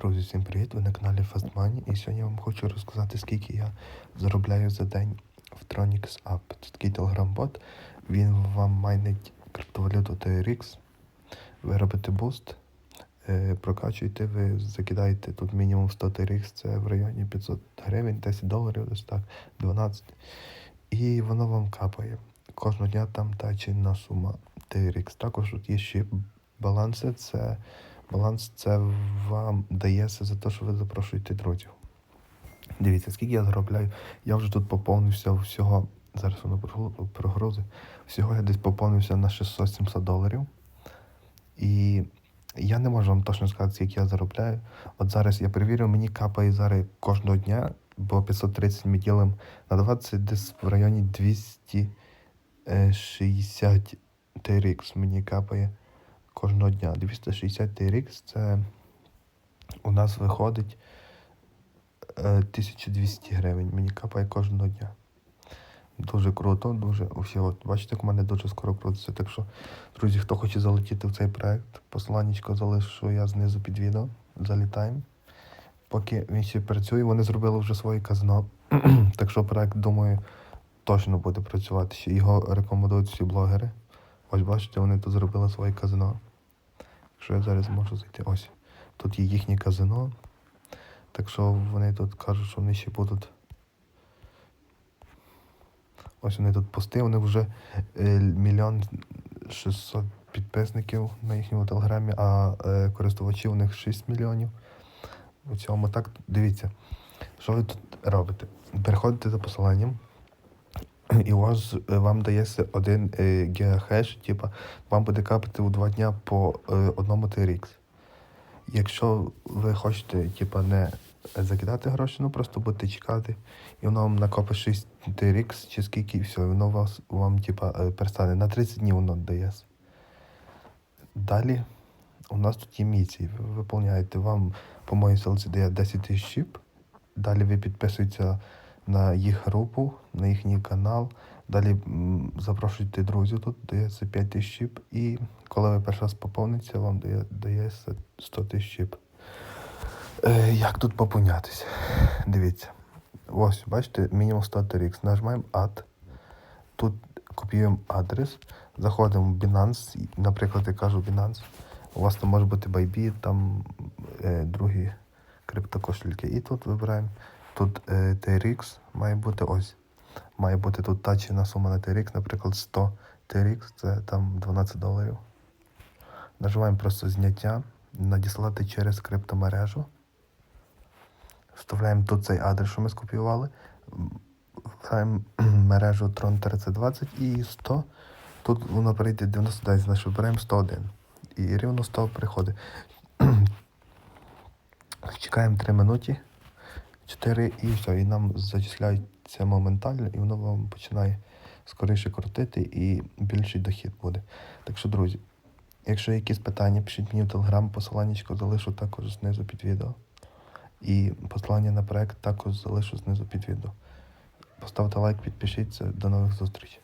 Друзі, всім привіт! Ви на каналі FastMoney і сьогодні я вам хочу розказати, скільки я заробляю за день в Tronix App. Це такий телеграм-бот. Він вам майнить криптовалюту TRX. Ви робите буст, е, прокачуєте, ви закидаєте тут мінімум 100 TRX, це в районі 500 гривень, 10 доларів, десь так, 12. І воно вам капає. Кожного дня там та чинна сума TRX. Також тут є ще баланси, це Баланс це вам дається за те, що ви запрошуєте друзів. Дивіться, скільки я заробляю. Я вже тут поповнився всього. Зараз воно прогрузи. Всього я десь поповнився на 600-700 доларів. І я не можу вам точно сказати, скільки я заробляю. От зараз я перевірю, мені капає зараз кожного дня, бо 530 ми ділимо на 20, десь в районі 260 TRX мені капає кожного дня. 260 TRX це у нас виходить е, 1200 гривень. Мені капає кожного дня. Дуже круто, дуже усі, от, бачите, як у мене дуже скоро крутиться. Так що, друзі, хто хоче залетіти в цей проект, посланнячко залишу я знизу під відео. Залітаємо. Поки він ще працює, вони зробили вже своє казино. так що проект, думаю, точно буде працювати. Його рекомендують всі блогери. Ось бачите, вони тут зробили своє казино. Якщо я зараз можу зайти. Ось. Тут є їхнє казино. Так що вони тут кажуть, що вони ще будуть. Ось вони тут пости, вони вже е, мільйон шістсот підписників на їхньому телеграмі, а е, користувачів у них 6 мільйонів. У цьому так, дивіться, що ви тут робите? Переходите за посиланням, і у вас е, вам дається один е, гігахеш, типа вам буде капати у два дня по е, одному TRX. Якщо ви хочете, типа, не закидати гроші, ну просто будете чекати, і воно вам накопить 6 TRX чи скільки, і все, воно вас вам, типа, перестане. На 30 днів воно дає. Далі у нас тут є місії. Ви виповняєте вам по моїй ссылці дає 10 тисяч чіп. Далі ви підписуєтеся на їх групу, на їхній канал. Далі запрошуйте друзів, тут дається 5 тисяч чіп. І коли ви перший раз поповниться, вам дає, дається 100 тисяч чіп. Е, як тут поповнятися? Дивіться. Ось, бачите, мінімум 100 TRX. Нажимаємо Add. Тут копіюємо адрес, заходимо в Binance, наприклад, я кажу Binance. У вас там може бути Bybit, там е, другі криптокошельки. І тут вибираємо. Тут е, TRX має бути ось. Має бути тут тачена сума на TRX, наприклад, 100 TRX, це там 12 доларів. Нажимаємо просто зняття, надіслати через криптомережу. Вставляємо тут цей адрес, що ми скопіювали. Вибираємо мережу Tron 3020 і 100. Тут воно прийде 99, значить вибираємо 101. І рівно 100 приходить. Чекаємо 3 минуті, 4 і все. І нам зачисляється моментально, і воно вам починає скоріше крутити і більший дохід буде. Так що, друзі, якщо є якісь питання, пишіть мені в телеграм, посиланнячко залишу також знизу під відео. І посилання на проект також залишу знизу під відео. Поставте лайк, підпишіться. До нових зустрічей.